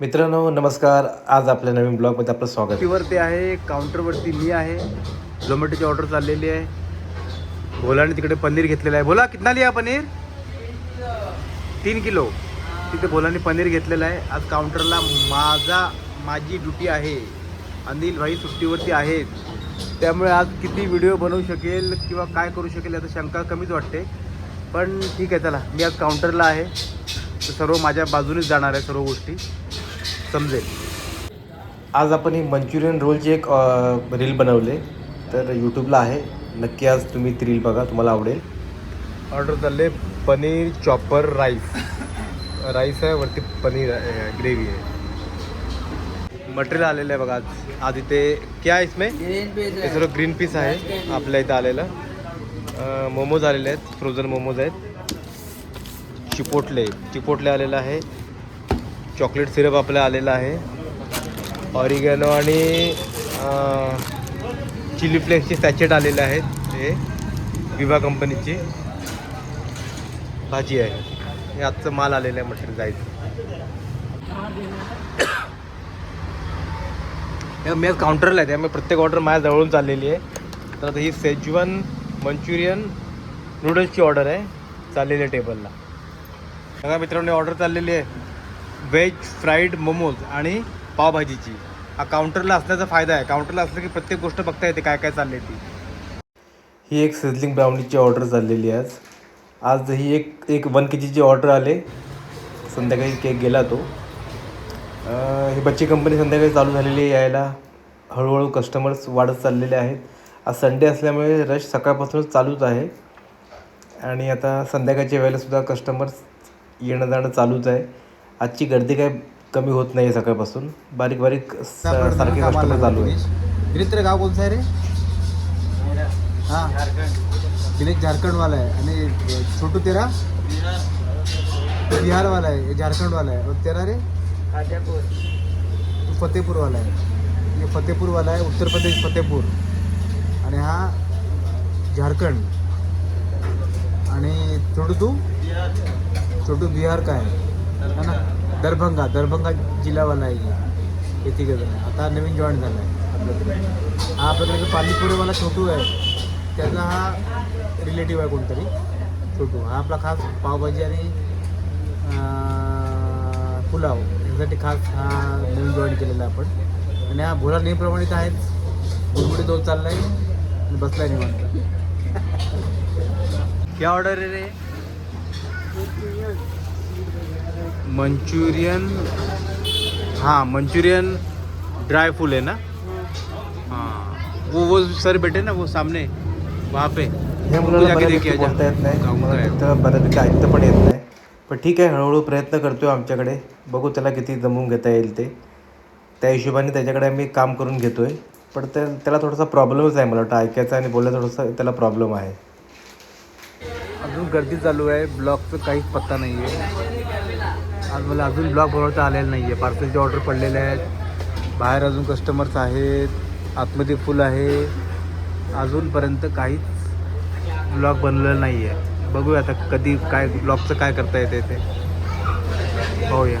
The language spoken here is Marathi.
मित्रांनो नमस्कार. आज आपल्या नवीन ब्लॉगमध्ये आपलं स्वागत. आहे. वरती आहे काउंटरवरती मी आहे. झोमॅटोची ऑर्डर चाललेली आहे. भोलाने तिकडे पनीर घेतलेलं आहे. बोला कितना लिया पनीर? तीन किलो. तिथे भोलाने पनीर घेतलेलं आहे. आज काउंटरला माझा माझी ड्युटी आहे. अनिल भाई सुट्टीवरती आहेत. त्यामुळे आज किती व्हिडिओ बनवू शकेल किंवा काय करू शकेल याचा शंका कमीच वाटते. पण ठीक आहे चला. मी आज काउंटरला आहे. तर सर्व माझ्या बाजूनेच जाणार आहे सर्व गोष्टी. समजेल. आज आपण ही मंचुरियन रोलची एक रील बनवले तर यूट्यूबला आहे. नक्की आज तुम्ही ती रील बघा. तुम्हाला आवडेल. ऑर्डर चालले पनीर चॉपर राईस राईस आहे वरती पनीर ग्रेव्ही आहे. मटेरियल आलेलं आहे बघा आज. आज इथे क्या आहे इसमें? हे सर्व ग्रीन पीस आहे. आपल्या इथं आलेलं. मोमोज आलेले आहेत. फ्रोझन मोमोज आहेत. चिपोटले. चिपोटले आलेलं आहे. चॉकलेट सिरप आपला आलेला आहे. ऑरिगॅनो आणि चिली फ्लेक्सचे सॅचेट आलेले आहेत. हे विवा कंपनीची भाजी आहे. हे आजचं माल आलेलं आहे म्हटलं जायचं मी आज काउंटरला आहे. त्यामुळे प्रत्येक ऑर्डर माझ्या जवळून चाललेली आहे. तर आता ही सेजवन मंचुरियन नूडल्सची ऑर्डर आहे. चाललेली आहे टेबलला बघा मित्रांनो ऑर्डर चाललेली आहे. व्हेज फ्राईड मोमोज आणि पावभाजीची. हा काउंटरला असण्याचा फायदा आहे. काउंटरला असलं की प्रत्येक गोष्ट बघता येते काय काय चालली ती. ही एक सिझलिंग ब्राउनीची ऑर्डर चाललेली आहे आज. आज ही एक एक वन के जीची ऑर्डर आले. संध्याकाळी केक गेला तो. ही बच्ची कंपनी संध्याकाळी चालू झालेली आहे यायला. हळूहळू कस्टमर्स वाढत चाललेले आहेत. आज संडे असल्यामुळे रश सकाळपासूनच चालूच आहे. आणि आता संध्याकाळच्या वेळेलासुद्धा कस्टमर्स येणं जाणं चालूच आहे. आजची गर्दी काय कमी होत नाही आहे सकाळपासून बारीक बारीक सारखे कस्टमर चालू आहे. गिरित्र गाव कोणतं आहे रे? हाँ. दिनेश झारखंड वाला है आणि छोटू तेरा? बिहार वाला है ये झारखंड वाला है और तेरा रे? तू फतेहपूर वाला है ये फतेहपूर वाला है उत्तर प्रदेश फतेहपूर आणि हा झारखंड. आणि छोटू तू? छोटू बिहार का है है ना? दरभंगा दरभंगा जिल्हावाला आहे ये. हे तिघं आहे. आता नवीन जॉईन झाला आहे आपल्याकडे हा आपल्याकडे पाणीपुरीवाला छोटू आहे त्याचा हा रिलेटिव्ह आहे कोणतरी छोटू. हा आपला खास पावभाजी आणि पुलाव. यासाठी खास हा नवीन जॉईन केलेला आहे आपण. आणि हा भोला नेहमीप्रमाणेच आहेच. गुडगुडी दोन चाललाय आणि बसलाय निवांत. क्या ऑर्डर आहे रे? मंचूरियन हाँ मंचूरियन ड्राई फूल है ना? हाँ. वो वो सर बैठे ना वो सामने. वहाँ पे जाके देखिए. बोलता येत नाही? तिथं ऐकतं पण येत नाही. पण ठीक आहे हळूहळू प्रयत्न करतोय आमच्याकडे. बघू त्याला किती जमवून घेता येईल ते. त्या हिशोबाने त्याच्याकडे आम्ही काम करून घेतोय. पण त्या त्याला थोडासा प्रॉब्लेमच आहे मला वाटतं. ऐकायचा आणि बोलायचा थोडासा त्याला प्रॉब्लेम आहे. अजून गर्दी चालू आहे. ब्लॉगचं काहीच पत्ता नाही आहे आज मला अजून ब्लॉग बनवता आलेला नाही आहे पार्सलचे ऑर्डर पडलेले आहेत बाहेर अजून कस्टमर्स आहेत आतमध्ये फुल आहे. अजूनपर्यंत काहीच ब्लॉग बनलेलं नाही आहे बघूया आता कधी काय ब्लॉगचं काय करता येते ते. पाहूया.